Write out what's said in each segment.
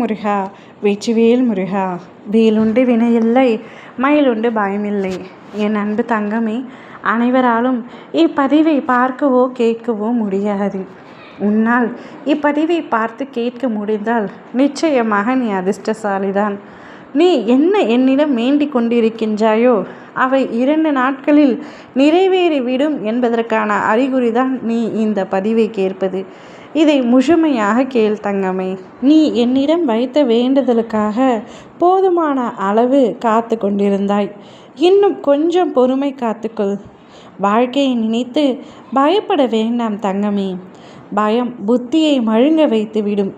முருகா வெற்றிவேல் முருகா. வேலுண்டு வினையில்லை மயிலுண்டு பயமில்லை. என் அன்பு தங்கமே அனைவராலும் இப்பதிவை பார்க்கவோ கேட்கவோ முடியாது. உன்னால் இப்பதிவை பார்த்து கேட்க முடிந்தால் நிச்சயமாக நீ அதிர்ஷ்டசாலிதான். நீ என்ன என்னிடம் வேண்டிக் கொண்டிருக்கின்றாயோ அவை இரண்டு நாட்களில் நிறைவேறிவிடும் என்பதற்கான அறிகுறிதான் நீ இந்த பதிவை கேட்பது. இதை முழுமையாக கேள் தங்கமே. நீ என்னிடம் வைத்த வேண்டுதலுக்காக போதுமான அளவு காத்து கொண்டிருந்தாய். இன்னும் கொஞ்சம் பொறுமை காத்துக்கொள். வாழ்க்கையை நினைத்து பயப்பட வேண்டாம் தங்கமே. பயம் புத்தியை மழுங்க வைத்துவிடும்.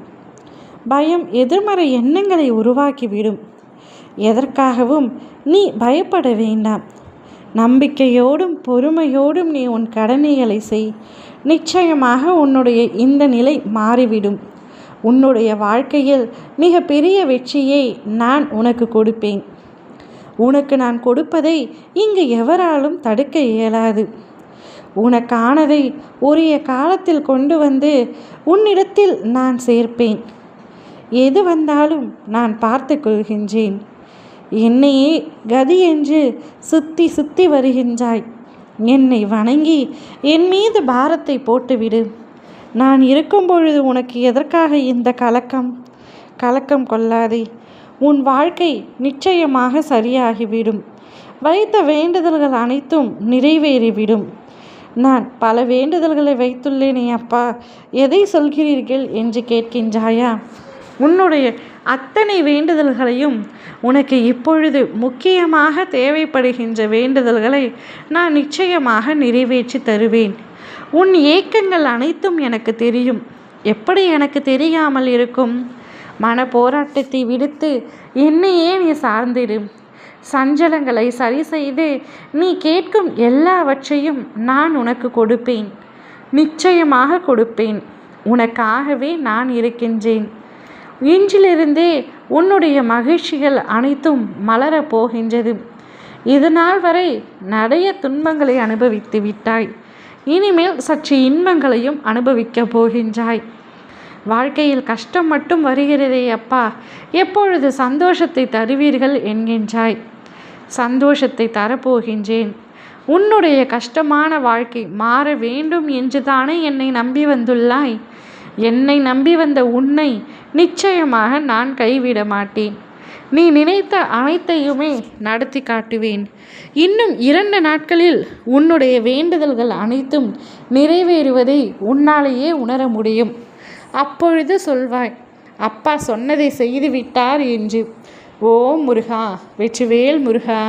பயம் எதிர்மறை எண்ணங்களை உருவாக்கிவிடும். எதற்காகவும் நீ பயப்பட வேண்டாம். நம்பிக்கையோடும் பொறுமையோடும் நீ உன் கடமைகளை செய். நிச்சயமாக உன்னுடைய இந்த நிலை மாறிவிடும். உன்னுடைய வாழ்க்கையில் மிக பெரிய வெற்றியை நான் உனக்கு கொடுப்பேன். உனக்கு நான் கொடுப்பதை இங்கு எவராலும் தடுக்க இயலாது. உனக்கானதை உரிய காலத்தில் கொண்டு வந்து உன்னிடத்தில் நான் சேர்ப்பேன். எது வந்தாலும் நான் பார்த்து கொள்கின்றேன். என்னையே கதி என்று சுத்தி சுத்தி வருகின்றாய். என்னை வணங்கி என் மீது பாரத்தை போட்டுவிடு. நான் இருக்கும் பொழுது உனக்கு எதற்காக இந்த கலக்கம்? கலக்கம் கொள்ளாதே. உன் வாழ்க்கை நிச்சயமாக சரியாகிவிடும். வைத்த வேண்டுதல்கள் அனைத்தும் நிறைவேறிவிடும். நான் பல வேண்டுதல்களை வைத்துள்ளேனே அப்பா. எதை சொல்கிறீர்கள் என்று கேட்கின்றாயா? உன்னுடைய அத்தனை வேண்டுதல்களையும் உனக்கு இப்பொழுது முக்கியமாக தேவைப்படுகின்ற வேண்டுதல்களை நான் நிச்சயமாக நிறைவேற்றி தருவேன். உன் ஏக்கங்கள் அனைத்தும் எனக்கு தெரியும். எப்படி எனக்கு தெரியாமல் இருக்கும்? மன போராட்டத்தை விடுத்து என்னையே நீ சார்ந்திரு. சஞ்சலங்களை சரி செய்து நீ கேட்கும் எல்லாவற்றையும் நான் உனக்கு கொடுப்பேன். நிச்சயமாக கொடுப்பேன். உனக்காகவே நான் இருக்கின்றேன். இன்றிலிருந்தே உன்னுடைய மகிழ்ச்சிகள் அனைத்தும் மலரப் போகின்றது. இது நாள் வரை நிறைய துன்பங்களை அனுபவித்து விட்டாய். இனிமேல் சற்று இன்பங்களையும் அனுபவிக்கப் போகின்றாய். வாழ்க்கையில் கஷ்டம் மட்டும் வருகிறதே அப்பா. எப்பொழுது சந்தோஷத்தை தருவீர்கள் என்கின்றாய். சந்தோஷத்தை தரப்போகின்றேன். உன்னுடைய கஷ்டமான வாழ்க்கை மாற வேண்டும் என்று தானே என்னை நம்பி வந்துள்ளாய். என்னை நம்பி வந்த உன்னை நிச்சயமாக நான் கைவிட மாட்டேன். நீ நினைத்த அனைத்தையுமே நடத்தி காட்டுவேன். இன்னும் இரண்டு நாட்களில் உன்னுடைய வேண்டுதல்கள் அனைத்தும் நிறைவேறுவதை உன்னாலேயே உணர முடியும். அப்பொழுது சொல்வாய் அப்பா சொன்னதை செய்து விட்டார் என்று. ஓ முருகா வெற்றிவேல் முருகா